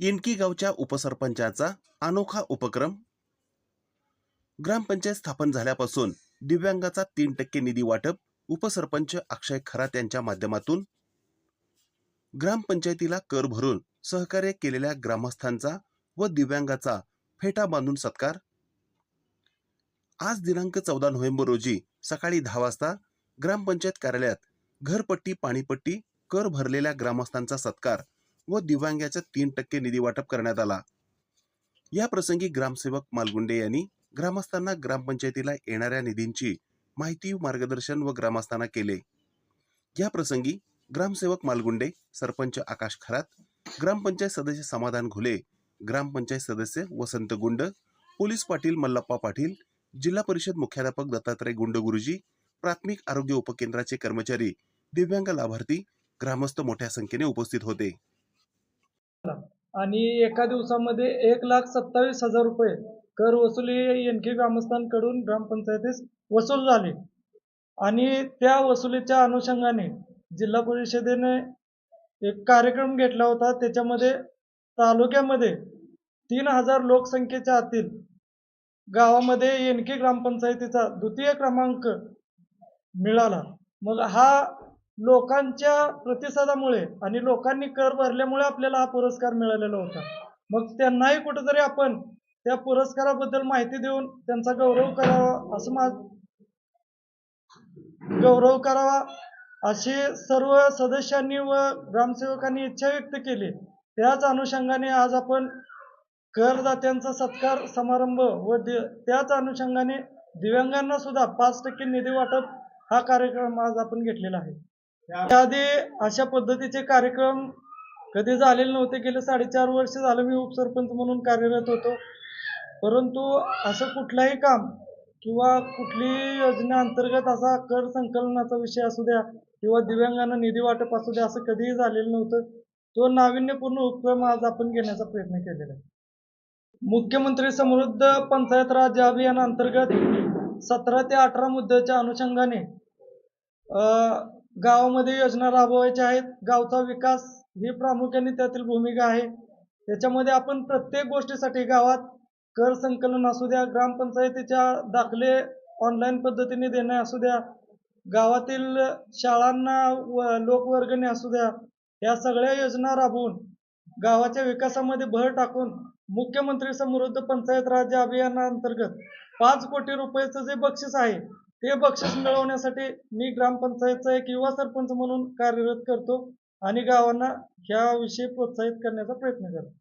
इनकी गावच्या उपसरपंचाचा अनोखा उपक्रम. ग्रामपंचायत स्थापन झाल्यापासून दिव्यांगाचा तीन टक्के निधी वाटप उपसरपंच अक्षय खरात यांच्या माध्यमातून. ग्रामपंचायतीला कर भरून सहकार्य केलेल्या ग्रामस्थांचा व दिव्यांगाचा फेटा बांधून सत्कार. आज दिनांक चौदा नोव्हेंबर रोजी सकाळी दहा वाजता ग्रामपंचायत कार्यालयात घरपट्टी पाणीपट्टी कर भरलेल्या ग्रामस्थांचा सत्कार. व दिव्यांगाचा तीन टक्के निधी वाटप करण्यात आला. या प्रसंगी ग्रामसेवक मालगुंडे यांनी ग्रामस्थांना ग्रामपंचायतीला येणाऱ्या निधींची माहिती मार्गदर्शन व ग्रामस्थांना केले. या प्रसंगी ग्रामसेवक मालगुंडे सरपंच आकाश खरात ग्रामपंचायत सदस्य समाधान घुले ग्रामपंचायत सदस्य वसंत गुंड पोलीस पाटील मल्लप्पा पाटील जिल्हा परिषद मुख्याध्यापक दत्तात्रय गुंड गुरुजी प्राथमिक आरोग्य उपकेंद्राचे कर्मचारी दिव्यांग लाभार्थी ग्रामस्थ मोठ्या संख्येने उपस्थित होते. आणि एका दिवसामध्ये एक लाख सत्तावीस हजार रुपये कर वसुली एनके ग्रामस्थांकडून ग्रामपंचायतीस वसूल झाले. आणि त्या वसुलीच्या अनुषंगाने जिल्हा परिषदेने एक कार्यक्रम घेतला होता. त्याच्यामध्ये तालुक्यामध्ये तीन हजार लोकसंख्येच्या आतील गावामध्ये एनके ग्रामपंचायतीचा द्वितीय क्रमांक मिळाला. मग हा लोकांच्या प्रतिसादामुळे आणि लोकांनी कर भरल्यामुळे आपल्याला हा पुरस्कार मिळालेला होता. मग त्यांनाही कुठेतरी आपण त्या पुरस्काराबद्दल माहिती देऊन त्यांचा गौरव करावा असं मा गौरव करावा अशी सर्व सदस्यांनी व ग्रामसेवकांनी इच्छा व्यक्त केली. त्याच अनुषंगाने आज आपण करदात्यांचा सत्कार समारंभ व दि- त्याच अनुषंगाने दिव्यांगांना सुद्धा पाच टक्के निधी वाटप हा कार्यक्रम आज आपण घेतलेला आहे. त्याआधी अशा पद्धतीचे कार्यक्रम कधी झालेले नव्हते गेले साडेचार वर्ष झालं मी उपसरपंच म्हणून कार्यरत होतो. परंतु असं कुठलंही काम किंवा कुठलीही योजनेअंतर्गत असा कर संकलनाचा विषय असू द्या किंवा दिव्यांगांना निधी वाटप असू द्या असं कधीही झालेलं नव्हतं. तो नाविन्यपूर्ण उपक्रम आज आपण घेण्याचा प्रयत्न केलेला आहे. मुख्यमंत्री समृद्ध पंचायत राज अभियानाअंतर्गत सतरा ते अठरा मुद्द्याच्या अनुषंगाने अं, गावामध्ये योजना राबवायच्या आहेत. गावचा विकास ही प्रामुख्याने त्यातील भूमिका आहे. त्याच्यामध्ये आपण प्रत्येक गोष्टीसाठी गावात कर संकलन असू द्या ग्रामपंचायतीच्या दाखले ऑनलाईन पद्धतीने देणे असू द्या गावातील शाळांना व लोकवर्गणी असू द्या या सगळ्या योजना राबवून गावाच्या विकासामध्ये भर टाकून मुख्यमंत्री समृद्ध पंचायत राज्य अभियानाअंतर्गत पाच कोटी रुपयाचं जे बक्षीस आहे ते बक्षीस मिळवण्यासाठी मी ग्रामपंचायतचा एक युवा सरपंच म्हणून कार्यरत करतो आणि गावांना ह्याविषयी प्रोत्साहित करण्याचा प्रयत्न करतो.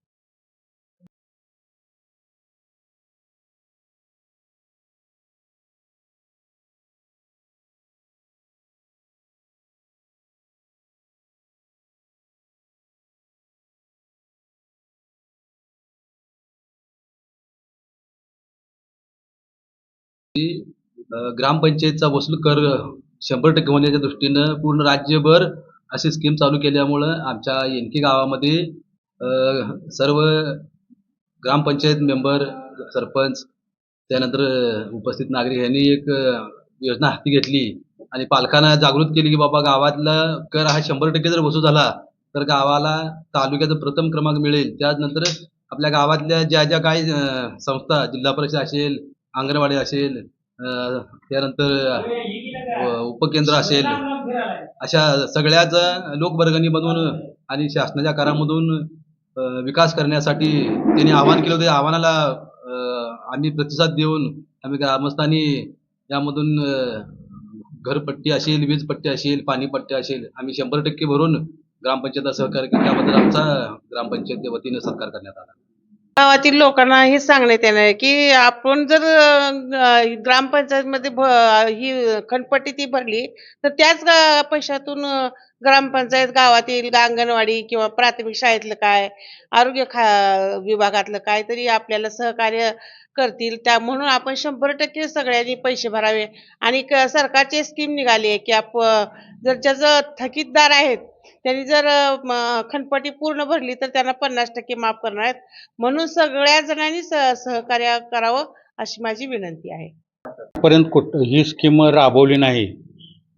ग्रामपंचायतचा वसूल कर शंभर टक्के होण्याच्या दृष्टीनं पूर्ण राज्यभर अशी स्कीम चालू केल्यामुळं आमच्या येनकी गावामध्ये सर्व ग्रामपंचायत मेंबर सरपंच त्यानंतर उपस्थित नागरिक यांनी एक योजना हाती घेतली आणि पालकांना जागृत केली की बाबा गावातला कर हा शंभर टक्के जर वसूल झाला तर गावाला तालुक्याचा प्रथम क्रमांक मिळेल. त्यानंतर आपल्या गावातल्या ज्या ज्या काही संस्था जिल्हा परिषद असेल अंगणवाडी असेल त्यानंतर उपकेंद्र असेल अशा सगळ्याच लोकवर्गणीमधून आणि शासनाच्या करामधून विकास करण्यासाठी त्यांनी आवाहन केलं होतं. आव्हानाला आम्ही प्रतिसाद देऊन आम्ही ग्रामस्थांनी यामधून घरपट्टी असेल वीजपट्टी असेल पाणीपट्टी असेल आम्ही शंभर टक्के भरून ग्रामपंचायतला सहकार्य केल्याबद्दल आमचा ग्रामपंचायतच्या वतीनं सत्कार करण्यात आला. गावातील लोकांना हे सांगण्यात येणार आहे की आपण जर ग्रामपंचायतमध्ये भ- ही खणपट्टी ती भरली तर त्याच पैशातून ग्रामपंचायत गावातील अंगणवाडी किंवा प्राथमिक शाळेतलं काय आरोग्य खा विभागातलं काय तरी आपल्याला सहकार्य करतील. त्या म्हणून आपण शंभर टक्के सगळ्यांनी पैसे भरावे. आणि क- सरकारची स्कीम निघाली आहे की आप जर ज्याचं थकीतदार आहेत त्यांनी जर खनपटी पूर्ण भरली तर त्यांना पन्नास टक्के माफ करणार आहेत. म्हणून सगळ्या जणांनी स- सहकार्य करावं अशी माझी विनंती आहे. पर्यंत कुठ ही स्कीम राबवली नाही.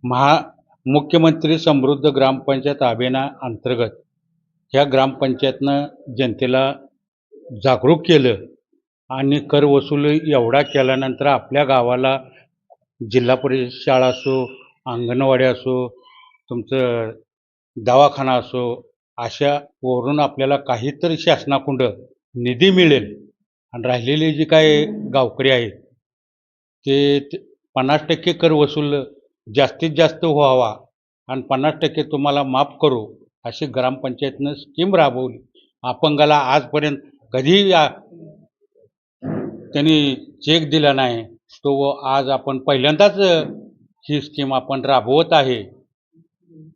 महा मुख्यमंत्री समृद्ध ग्रामपंचायत अभियाना अंतर्गत ह्या ग्रामपंचायतनं जनतेला जागरूक केलं आणि कर वसूल एवढा केल्यानंतर आपल्या गावाला जिल्हा परिषद शाळा असो अंगणवाडी असो तुमचं दवाखाना असो अशा वरून आपल्याला काहीतरी शासनाकुंड निधी मिळेल. आणि राहिलेले जे काय गावकरी आहेत ते ते पन्नास टक्के कर वसूल जास्तीत जास्त व्हावा आणि पन्नास टक्के तुम्हाला माफ करू अशी ग्रामपंचायतनं स्कीम राबवली. अपंगाला आजपर्यंत कधीही त्यांनी चेक दिला नाही. तो आज आपण पहिल्यांदाच ही स्कीम आपण राबवत आहे.